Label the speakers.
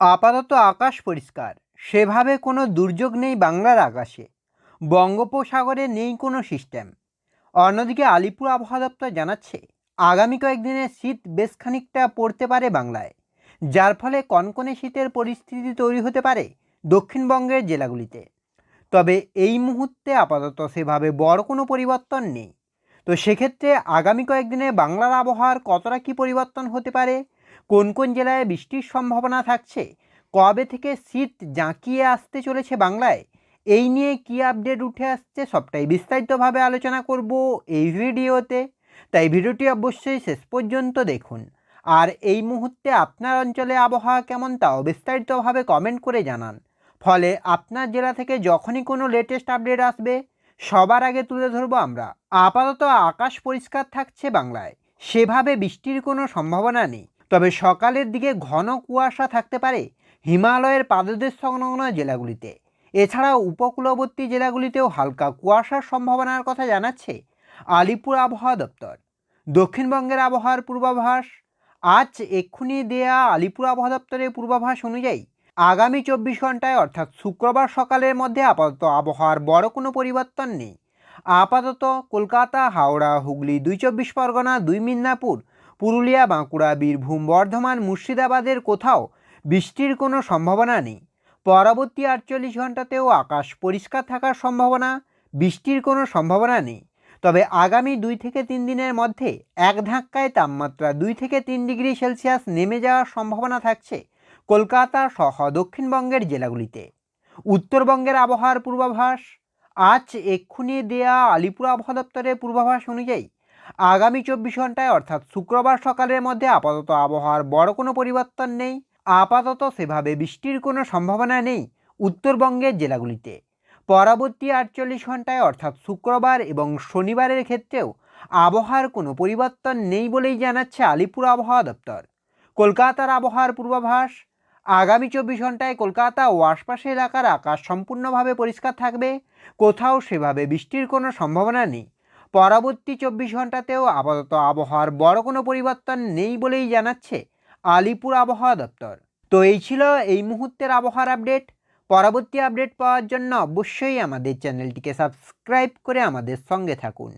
Speaker 1: আপাতত আকাশ পরিষ্কার। সেভাবে কোনো দুর্যোগ নেই বাংলার আকাশে। বঙ্গোপসাগরে নেই কোনো সিস্টেম অন্যদিকে আলিপুর আবহাওয়া দপ্তর জানাচ্ছে, আগামী কয়েকদিনে শীত বেশ খানিকটা পড়তে পারে বাংলায়, যার ফলে কনকনে শীতের পরিস্থিতি তৈরি হতে পারে দক্ষিণবঙ্গের জেলাগুলিতে। তবে এই মুহূর্তে আপাতত সেভাবে বড় কোনো পরিবর্তন নেই। তো সেক্ষেত্রে আগামী কয়েকদিনে বাংলার আবহাওয়ার কতটা কী পরিবর্তন হতে পারে কোন কোন জেলায় বৃষ্টির সম্ভাবনা থাকছে? কবে থেকে শীত জাঁকিয়ে আসতে চলেছে বাংলায়? এই নিয়ে কী আপডেট উঠে আসছে সবটাই বিস্তারিতভাবে আলোচনা করব এই ভিডিওতে। তাই ভিডিওটি অবশ্যই শেষ পর্যন্ত দেখুন। আর এই মুহূর্তে আপনার অঞ্চলে আবহাওয়া কেমন তাও বিস্তারিতভাবে কমেন্ট করে জানান। ফলে আপনার জেলা থেকে যখনই কোনো লেটেস্ট আপডেট আসবে, সবার আগে তুলে ধরবো আমরা। আপাতত আকাশ পরিষ্কার থাকছে বাংলায়। সেভাবে বৃষ্টির কোনো সম্ভাবনা নেই। তবে সকালের দিকে ঘন কুয়াশা থাকতে পারে হিমালয়ের পাদদেশ সংলগ্ন জেলাগুলিতে। এছাড়াও উপকূলবর্তী জেলাগুলিতেও হালকা কুয়াশার সম্ভাবনার কথা জানাচ্ছে আলিপুর আবহাওয়া দপ্তর। দক্ষিণবঙ্গের আবহাওয়ার পূর্বাভাস, আজ এক্ষুনি দেয়া আলিপুর আবহাওয়া দপ্তরের পূর্বাভাস অনুযায়ী আগামী চব্বিশ ঘন্টায় অর্থাৎ শুক্রবার সকালের মধ্যে আপাতত আবহাওয়ার বড় কোনো পরিবর্তন নেই। আপাতত কলকাতা, হাওড়া, হুগলি, দুই চব্বিশ পরগনা, দুই মিদনাপুর পুরুলিয়া, বাঁকুড়া, বীরভূম, বর্ধমান, মুর্শিদাবাদের কোথাও বৃষ্টির কোনো সম্ভাবনা নেই। পরবর্তী আটচল্লিশ ঘন্টাতেও আকাশ পরিষ্কার থাকার সম্ভাবনা, বৃষ্টির কোনো সম্ভাবনা নেই। তবে আগামী দুই থেকে তিন দিনের মধ্যে এক ধাক্কায় তাপমাত্রা দুই থেকে তিন ডিগ্রি সেলসিয়াস নেমে যাওয়ার সম্ভাবনা থাকছে কলকাতা সহ দক্ষিণবঙ্গের জেলাগুলিতে। উত্তরবঙ্গের আবহাওয়ার পূর্বাভাস, আজ এক্ষুনি দেয়া আলিপুর আবহাওয়া দপ্তরের পূর্বাভাস অনুযায়ী আগামী চব্বিশ ঘন্টায় অর্থাৎ শুক্রবার সকালের মধ্যে আপাতত আবহাওয়ার বড় কোনো পরিবর্তন নেই। আপাতত সেভাবে বৃষ্টির কোনো সম্ভাবনা নেই উত্তরবঙ্গের জেলাগুলিতে। পরবর্তী আটচল্লিশ ঘন্টায় অর্থাৎ শুক্রবার এবং শনিবারের ক্ষেত্রেও আবহাওয়ার কোনো পরিবর্তন নেই বলেই জানাচ্ছে আলিপুর আবহাওয়া দপ্তর। কলকাতার আবহাওয়ার পূর্বাভাস, আগামী চব্বিশ ঘন্টায় কলকাতা ও আশপাশের এলাকার আকাশ সম্পূর্ণভাবে পরিষ্কার থাকবে, কোথাও সেভাবে বৃষ্টির কোনো সম্ভাবনা নেই। পরবর্তী চব্বিশ ঘন্টাতেও আপাতত আবহাওয়ার বড় কোনো পরিবর্তন নেই বলেই জানাচ্ছে আলিপুর আবহাওয়া দপ্তর। তো এই ছিল এই মুহূর্তের আবহাওয়ার আপডেট। পরবর্তী আপডেট পাওয়ার জন্য অবশ্যই আমাদের চ্যানেলটিকে সাবস্ক্রাইব করে আমাদের সঙ্গে থাকুন।